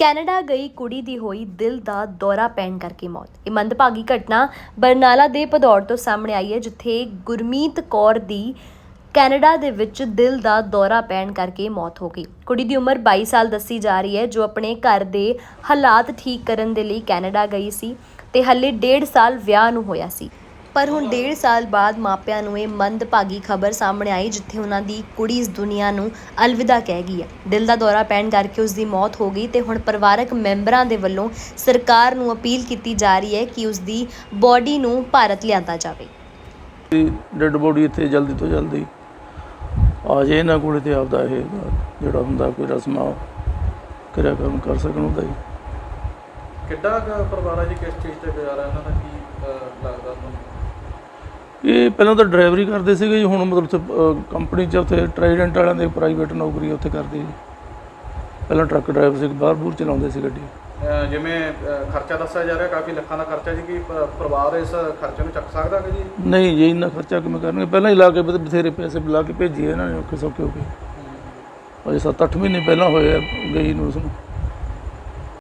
Canada ਗਈ ਕੁੜੀ ਦੀ ਹੋਈ ਦਿਲ ਦਾ ਦੌਰਾ ਪੈਣ ਕਰਕੇ ਮੌਤ। ਇਹ ਮੰਦਭਾਗੀ ਘਟਨਾ ਬਰਨਾਲਾ ਦੇ ਭਦੌੜ ਤੋਂ ਸਾਹਮਣੇ ਆਈ ਹੈ, ਜਿੱਥੇ ਗੁਰਮੀਤ ਕੌਰ ਦੀ ਕੈਨੇਡਾ ਦੇ ਵਿੱਚ ਦਿਲ ਦਾ ਦੌਰਾ ਪੈਣ ਕਰਕੇ ਮੌਤ ਹੋ ਗਈ। ਕੁੜੀ ਦੀ ਉਮਰ 22 ਸਾਲ ਦੱਸੀ ਜਾ ਰਹੀ ਹੈ, ਜੋ ਆਪਣੇ ਘਰ ਦੇ ਹਾਲਾਤ ਠੀਕ ਕਰਨ ਦੇ ਲਈ ਕੈਨੇਡਾ ਗਈ ਸੀ ਤੇ ਹੱਲੇ 1.5 ਸਾਲ ਵਿਆਹ ਨੂੰ ਹੋਇਆ ਸੀ। ਪਰ ਹੁਣ 1.5 ਸਾਲ ਬਾਅਦ ਮਾਪਿਆਂ ਨੂੰ ਇਹ ਮੰਦਭਾਗੀ ਖਬਰ ਸਾਹਮਣੇ ਆਈ ਜਿੱਥੇ ਉਹਨਾਂ ਦੀ ਕੁੜੀ ਇਸ ਦੁਨੀਆ ਨੂੰ ਅਲਵਿਦਾ ਕਹਿ ਗਈ ਹੈ। ਦਿਲ ਦਾ ਦੌਰਾ ਪੈਣ ਕਰਕੇ ਉਸ ਦੀ ਮੌਤ ਹੋ ਗਈ ਤੇ ਹੁਣ ਪਰਿਵਾਰਕ ਮੈਂਬਰਾਂ ਦੇ ਵੱਲੋਂ ਸਰਕਾਰ ਨੂੰ ਅਪੀਲ ਕੀਤੀ ਜਾ ਰਹੀ ਹੈ ਕਿ ਉਸ ਦੀ ਬੋਡੀ ਨੂੰ ਭਾਰਤ ਲਿਆਂਦਾ ਜਾਵੇ। ਡੈੱਡ ਬੋਡੀ ਇੱਥੇ ਜਲਦੀ ਤੋਂ ਜਲਦੀ ਆ ਜੇ ਇਹਨਾਂ ਕੋਲੇ ਤੇ ਆਪਦਾ ਇਹ ਜਿਹੜਾ ਹੁੰਦਾ ਕੋਈ ਰਸਮਾਂ ਕਿਰਿਆ ਕਰਮ ਕਰ ਸਕਣ ਉਹਦਾ ਹੀ। ਕਿੱਡਾ ਕੁ ਪਰਿਵਾਰ ਹੈ ਜੀ ਕਿਸ ਚੀਜ਼ ਤੇ ਗੁਜ਼ਾਰਾ ਇਹਨਾਂ ਦਾ ਕੀ ਅਹ, ਇਹ ਪਹਿਲਾਂ ਤਾਂ ਡਰਾਈਵਰੀ ਕਰਦੇ ਸੀਗੇ ਜੀ ਹੁਣ ਮਤਲਬ ਉੱਥੇ ਕੰਪਨੀ 'ਚ ਉੱਥੇ ਟ੍ਰਾਈਡੈਂਟ ਵਾਲਿਆਂ ਦੇ ਪ੍ਰਾਈਵੇਟ ਨੌਕਰੀ ਉੱਥੇ ਕਰਦੇ ਜੀ। ਪਹਿਲਾਂ ਟਰੱਕ ਡਰਾਈਵਰ ਸੀ ਬਾਹਰ ਬੂਰ ਚਲਾਉਂਦੇ ਸੀ ਗੱਡੀ। ਜਿਵੇਂ ਖਰਚਾ ਦੱਸਿਆ ਜਾ ਰਿਹਾ ਕਾਫੀ ਲੱਖਾਂ ਦਾ ਖਰਚਾ ਜੀ ਕੀ ਪਰਿਵਾਰ ਇਸ ਖਰਚੇ ਨੂੰ ਚੱਕ ਸਕਦਾ ਕਿ ਜੀ? ਨਹੀਂ ਜੀ ਇੰਨਾ ਖਰਚਾ ਕਿਵੇਂ ਕਰਨਗੇ? ਪਹਿਲਾਂ ਹੀ ਲਾ ਕੇ ਬਥ- ਬਥੇਰੇ ਪੈਸੇ ਲਾ ਕੇ ਭੇਜੀਏ ਇਹਨਾਂ ਨੇ ਔਖੇ ਸੌਖੇ ਹੋ ਕੇ ਅਜੇ 7-8 ਮਹੀਨੇ ਪਹਿਲਾਂ ਹੋਏ ਆ ਗਈ ਨੂੰ ਉਸਨੂੰ।